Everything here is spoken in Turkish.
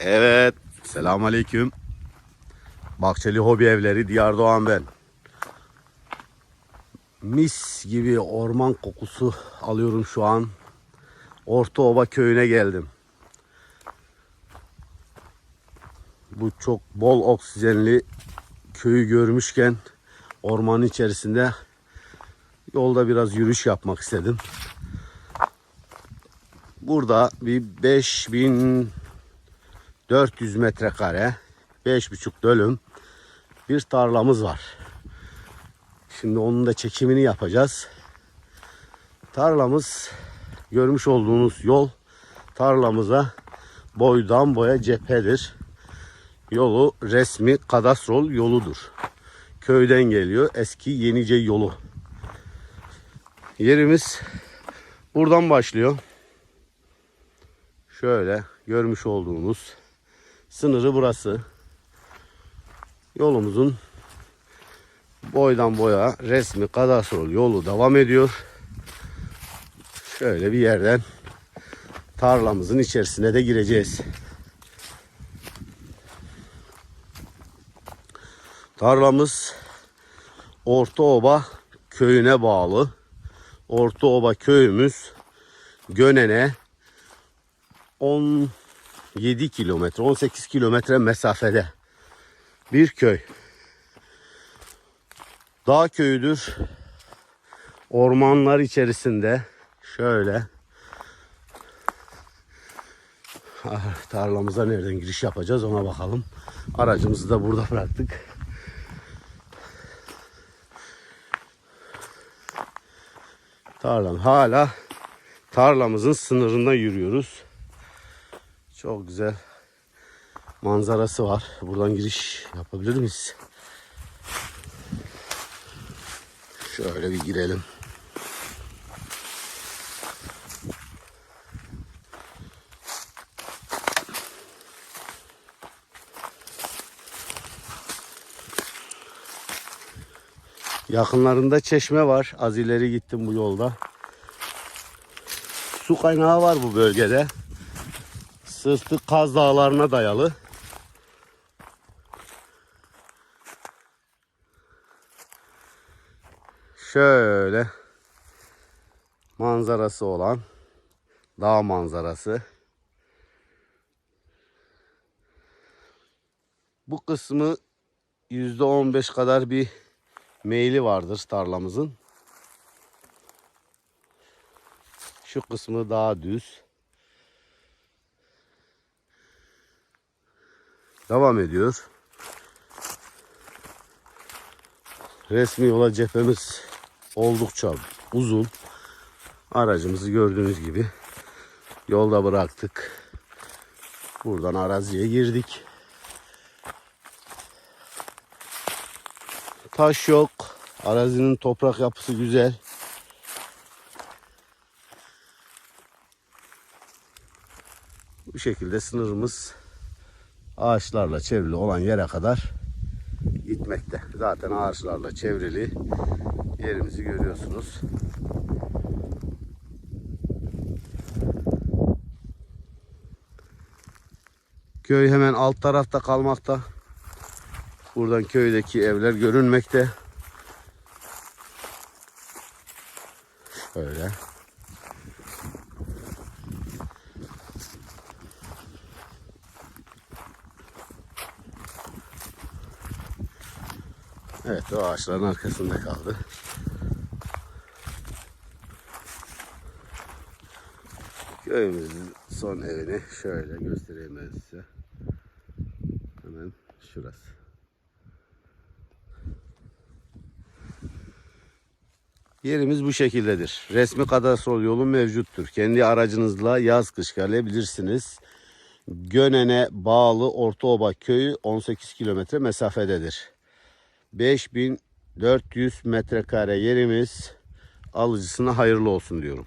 Evet. Selamun Aleyküm. Bahçeli Hobi Evleri Diyar Doğan ben. Mis gibi orman kokusu alıyorum şu an. Ortaova köyüne geldim. Bu çok bol oksijenli köyü görmüşken ormanın içerisinde yolda biraz yürüyüş yapmak istedim. Burada bir 5400 metrekare, 5,5 dönüm bir tarlamız var. Şimdi onun da çekimini yapacağız. Tarlamız görmüş olduğunuz yol tarlamıza boydan boya cephedir. Yolu resmi kadastrol yoludur. Köyden geliyor eski Yenice yolu. Yerimiz buradan başlıyor. Şöyle görmüş olduğunuz sınırı burası. Yolumuzun boydan boya resmi kadastrol yolu devam ediyor. Şöyle bir yerden tarlamızın içerisine de gireceğiz. Tarlamız Ortaoba köyüne bağlı. Ortaoba köyümüz Gönen'e 17 kilometre, 18 kilometre mesafede bir köy. Dağ köyüdür. Ormanlar içerisinde şöyle Ah, tarlamıza nereden giriş yapacağız ona bakalım. Aracımızı da burada bıraktık. Tarlam hala tarlamızın sınırında yürüyoruz. Çok güzel manzarası var. Buradan giriş yapabilir miyiz? Şöyle bir girelim. Yakınlarında çeşme var. Az ileri gittim bu yolda. Su kaynağı var bu bölgede. Sırtı Kaz Dağları'na dayalı. Şöyle manzarası olan dağ manzarası. Bu kısmı %15 kadar bir meyli vardır tarlamızın. Şu kısmı daha düz. Devam ediyor. Resmi yola cephemiz oldukça uzun. Aracımızı gördüğünüz gibi yolda bıraktık. Buradan araziye girdik. Taş yok. Arazinin toprak yapısı güzel. Bu şekilde sınırımız ağaçlarla çevrili olan yere kadar gitmekte. Zaten ağaçlarla çevrili yerimizi görüyorsunuz. Köy hemen alt tarafta kalmakta. Buradan köydeki evler görünmekte. Şöyle. Evet o ağaçların arkasında kaldı. Köyümüzün son evini şöyle göstereyim ben size. Hemen şurası. Yerimiz bu şekildedir. Resmi kadastrol yolu mevcuttur. Kendi aracınızla yaz kış gelebilirsiniz. Gönen'e bağlı Ortaoba köyü 18 kilometre mesafededir. 5400 metrekare yerimiz alıcısına hayırlı olsun diyorum.